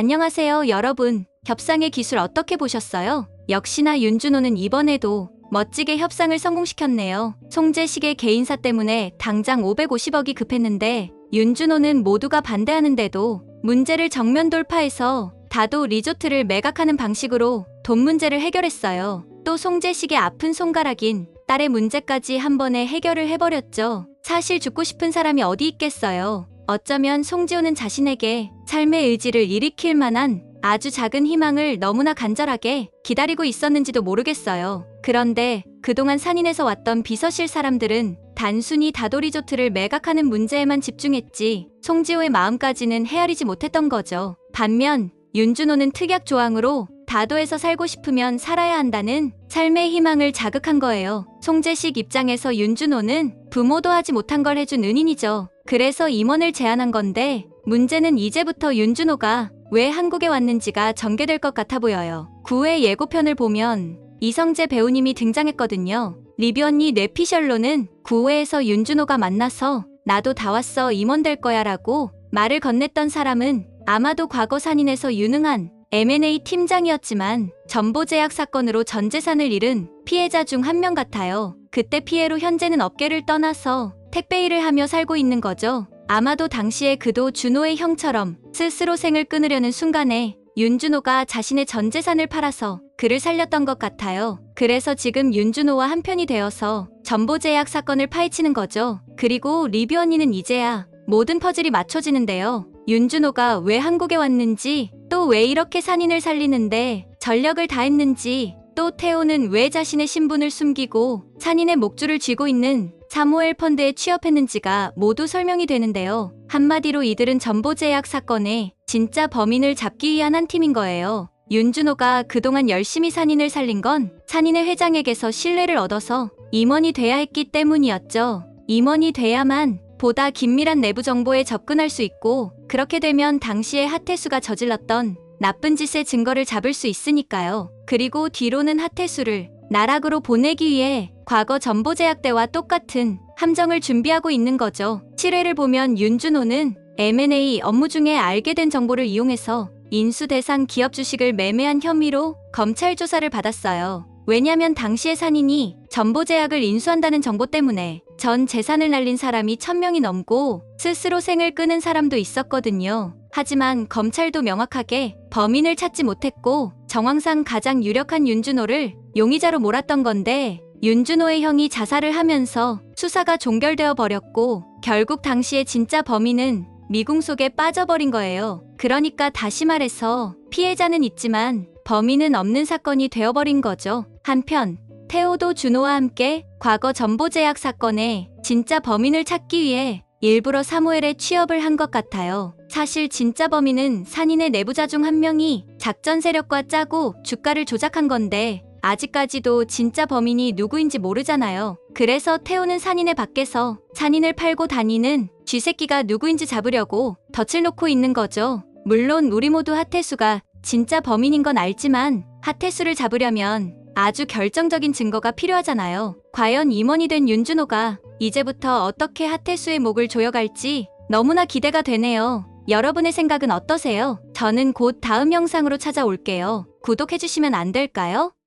안녕하세요, 여러분. 협상의 기술 어떻게 보셨어요? 역시나 윤준호는 이번에도 멋지게 협상을 성공시켰네요. 송재식의 개인사 때문에 당장 550억이 급했는데 윤준호는 모두가 반대하는데도 문제를 정면 돌파해서 다도 리조트를 매각하는 방식으로 돈 문제를 해결했어요. 또 송재식의 아픈 손가락인 딸의 문제까지 한 번에 해결을 해버렸죠. 사실 죽고 싶은 사람이 어디 있겠어요. 어쩌면 송지호는 자신에게 삶의 의지를 일으킬 만한 아주 작은 희망을 너무나 간절하게 기다리고 있었는지도 모르겠어요. 그런데 그동안 산인에서 왔던 비서실 사람들은 단순히 다도리조트를 매각하는 문제에만 집중했지 송지호의 마음까지는 헤아리지 못했던 거죠. 반면 윤준호는 특약 조항으로 다도에서 살고 싶으면 살아야 한다는 삶의 희망을 자극한 거예요. 송재식 입장에서 윤준호는 부모도 하지 못한 걸 해준 은인이죠. 그래서 임원을 제안한 건데 문제는 이제부터 윤준호가 왜 한국에 왔는지가 전개될 것 같아 보여요. 9회 예고편을 보면 이성재 배우님이 등장했거든요. 리뷰 언니 뇌피셜로는 9회에서 윤준호가 만나서 나도 다 왔어 임원 될 거야 라고 말을 건넸던 사람은 아마도 과거 산인에서 유능한 M&A 팀장이었지만 전보제약 사건으로 전 재산을 잃은 피해자 중 한 명 같아요. 그때 피해로 현재는 업계를 떠나서 택배 일을 하며 살고 있는 거죠. 아마도 당시에 그도 준호의 형처럼 스스로 생을 끊으려는 순간에 윤준호가 자신의 전 재산을 팔아서 그를 살렸던 것 같아요. 그래서 지금 윤준호와 한편이 되어서 전보제약 사건을 파헤치는 거죠. 그리고 리뷰 언니는 이제야 모든 퍼즐이 맞춰지는데요. 윤준호가 왜 한국에 왔는지, 또 왜 이렇게 산인을 살리는데 전력을 다했는지, 또 태호는 왜 자신의 신분을 숨기고 산인의 목줄을 쥐고 있는 사모엘 펀드에 취업했는지가 모두 설명이 되는데요. 한마디로 이들은 전보제약 사건의 진짜 범인을 잡기 위한 한 팀인 거예요. 윤준호가 그동안 열심히 산인을 살린 건 산인의 회장에게서 신뢰를 얻어서 임원이 돼야 했기 때문이었죠. 임원이 돼야만 보다 긴밀한 내부 정보에 접근할 수 있고 그렇게 되면 당시에 하태수가 저질렀던 나쁜 짓의 증거를 잡을 수 있으니까요. 그리고 뒤로는 하태수를 나락으로 보내기 위해 과거 전보제약 때와 똑같은 함정을 준비하고 있는 거죠. 7회를 보면 윤준호는 M&A 업무 중에 알게 된 정보를 이용해서 인수 대상 기업 주식을 매매한 혐의로 검찰 조사를 받았어요. 왜냐면 당시의 산인이 전보제약을 인수한다는 정보 때문에 전 재산을 날린 사람이 1000명이 넘고 스스로 생을 끊은 사람도 있었거든요. 하지만 검찰도 명확하게 범인을 찾지 못했고 정황상 가장 유력한 윤준호를 용의자로 몰았던 건데 윤준호의 형이 자살을 하면서 수사가 종결되어 버렸고 결국 당시의 진짜 범인은 미궁 속에 빠져버린 거예요. 그러니까 다시 말해서 피해자는 있지만 범인은 없는 사건이 되어버린 거죠. 한편 태호도 준호와 함께 과거 전보제약 사건의 진짜 범인을 찾기 위해 일부러 사무엘에 취업을 한 것 같아요. 사실 진짜 범인은 산인의 내부자 중 한 명이 작전 세력과 짜고 주가를 조작한 건데 아직까지도 진짜 범인이 누구인지 모르잖아요. 그래서 태호는 산인의 밖에서 산인을 팔고 다니는 쥐새끼가 누구인지 잡으려고 덫을 놓고 있는 거죠. 물론 우리 모두 하태수가 진짜 범인인 건 알지만 하태수를 잡으려면 아주 결정적인 증거가 필요하잖아요. 과연 임원이 된 윤준호가 이제부터 어떻게 하태수의 목을 조여갈지 너무나 기대가 되네요. 여러분의 생각은 어떠세요? 저는 곧 다음 영상으로 찾아올게요. 구독해주시면 안 될까요?